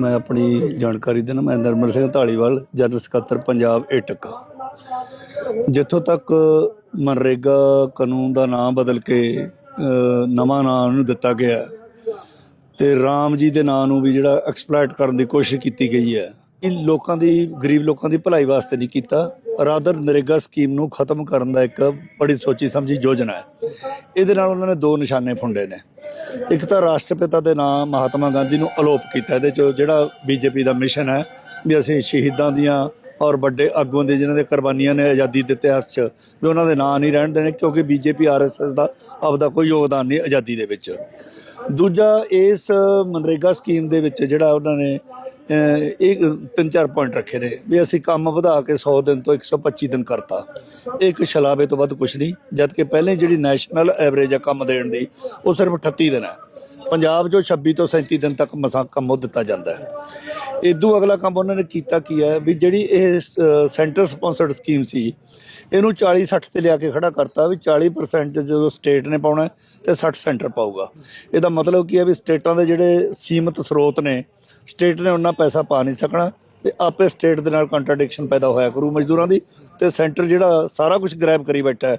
ਮੈਂ ਆਪਣੀ ਜਾਣਕਾਰੀ ਦੇਣਾ ਮੈਂ ਨਰਮਲ ਸਿੰਘ ਢਾਲੀਵਾਲ ਜਨਰਲ ਸਕੱਤਰ ਪੰਜਾਬ ਏਟਕ। ਜਿੱਥੋਂ ਤੱਕ ਮਨਰੇਗਾ ਕਾਨੂੰਨ ਦਾ ਨਾਮ ਬਦਲ ਕੇ ਨਵਾਂ ਨਾਮ ਉਹਨੂੰ ਦਿੱਤਾ ਗਿਆ ਹੈ, ਤੇ ਰਾਮ ਜੀ ਦੇ ਨਾਂ ਨੂੰ ਵੀ ਜਿਹੜਾ ਐਕਸਪਲੋਇਟ ਕਰਨ ਦੀ ਕੋਸ਼ਿਸ਼ ਕੀਤੀ ਗਈ ਹੈ। ਇਹ ਲੋਕਾਂ ਦੀ, ਗਰੀਬ ਲੋਕਾਂ ਦੀ ਭਲਾਈ ਵਾਸਤੇ ਨਹੀਂ ਕੀਤਾ। ਰਾਦਰ ਨਰੇਗਾ ਸਕੀਮ ਨੂੰ ਖਤਮ ਕਰਨ ਦਾ ਇੱਕ ਬੜੀ ਸੋਚੀ ਸਮਝੀ ਯੋਜਨਾ ਹੈ। ਇਹਦੇ ਨਾਲ ਉਹਨਾਂ ਨੇ ਦੋ ਨਿਸ਼ਾਨੇ ਫੁੰਡੇ ਨੇ। ਇੱਕ ਤਾਂ ਰਾਸ਼ਟਰਪਿਤਾ ਦੇ ਨਾਮ ਮਹਾਤਮਾ ਗਾਂਧੀ ਨੂੰ ਅਲੋਪ ਕੀਤਾ, ਇਹਦੇ ਚ ਜਿਹੜਾ ਬੀਜੇਪੀ ਦਾ ਮਿਸ਼ਨ ਹੈ ਵੀ ਅਸੀਂ ਸ਼ਹੀਦਾਂ ਦੀਆਂ ਔਰ ਵੱਡੇ ਆਗੂਆਂ ਦੇ ਜਿਨ੍ਹਾਂ ਦੇ ਕੁਰਬਾਨੀਆਂ ਨੇ ਆਜ਼ਾਦੀ ਦੇ ਇਤਿਹਾਸ 'ਚ ਵੀ ਉਹਨਾਂ ਦੇ ਨਾਂ ਨਹੀਂ ਰਹਿਣ ਦੇਣੇ, ਕਿਉਂਕਿ ਬੀਜੇਪੀ ਆਰਐਸਐਸ ਦਾ ਆਪਦਾ ਕੋਈ ਯੋਗਦਾਨ ਨਹੀਂ ਆਜ਼ਾਦੀ ਦੇ ਵਿੱਚ। ਦੂਜਾ ਇਸ ਮਨਰੇਗਾ ਸਕੀਮ ਦੇ ਵਿੱਚ ਜਿਹੜਾ ਉਹਨਾਂ ਨੇ ਇਹ ਤਿੰਨ ਚਾਰ ਪੁਆਇੰਟ ਰੱਖੇ ਨੇ ਵੀ ਅਸੀਂ ਕੰਮ ਵਧਾ ਕੇ 100 ਦਿਨ ਤੋਂ 125 ਦਿਨ ਕਰਤਾ। ਇਹ ਇੱਕ ਛਲਾਵੇ ਤੋਂ ਵੱਧ ਕੁਝ ਨਹੀਂ ਜਦ ਕਿ ਪਹਿਲੇ ਜਿਹੜੀ ਨੈਸ਼ਨਲ ਐਵਰੇਜ ਆ ਕੰਮ ਦੇਣ ਦੀ, ਉਹ ਸਿਰਫ 38 ਦਿਨ ਹੈ। ਪੰਜਾਬ 'ਚੋਂ 26 ਤੋਂ 37 ਦਿਨ ਤੱਕ ਮਸਾਂ ਕੰਮ ਦਿੱਤਾ ਜਾਂਦਾ ਹੈ। ਇਦੋਂ ਅਗਲਾ ਕੰਮ ਉਹਨਾਂ ਨੇ ਕੀਤਾ ਕੀ ਹੈ ਵੀ ਜਿਹੜੀ ਇਹ ਸੈਂਟਰ ਸਪਾਂਸਰਡ ਸਕੀਮ ਸੀ, ਇਹਨੂੰ 40 60 ਤੇ ਲਿਆ ਕੇ ਖੜਾ ਕਰਤਾ ਵੀ 40% ਜਦੋਂ ਸਟੇਟ ਨੇ ਪਾਉਣਾ ਹੈ, ਤੇ 60 ਸੈਂਟਰ ਪਾਊਗਾ। ਇਹਦਾ ਮਤਲਬ ਕੀ ਹੈ ਵੀ ਸਟੇਟਾਂ ਦੇ ਜਿਹੜੇ ਸੀਮਤ ਸਰੋਤ ਨੇ ਸਟੇਟ ਨੇ ਉਹਨਾਂ ਪੈਸਾ ਪਾ ਨਹੀਂ ਸਕਣਾ, ਤੇ ਆਪੇ ਸਟੇਟ ਦੇ ਨਾਲ ਕੰਟਰਡਿਕਸ਼ਨ ਪੈਦਾ ਹੋਇਆ ਕਰੂ ਮਜ਼ਦੂਰਾਂ ਦੀ, ਤੇ ਸੈਂਟਰ ਜਿਹੜਾ ਸਾਰਾ ਕੁਝ ਗ੍ਰੈਬ ਕਰੀ ਬੈਠਾ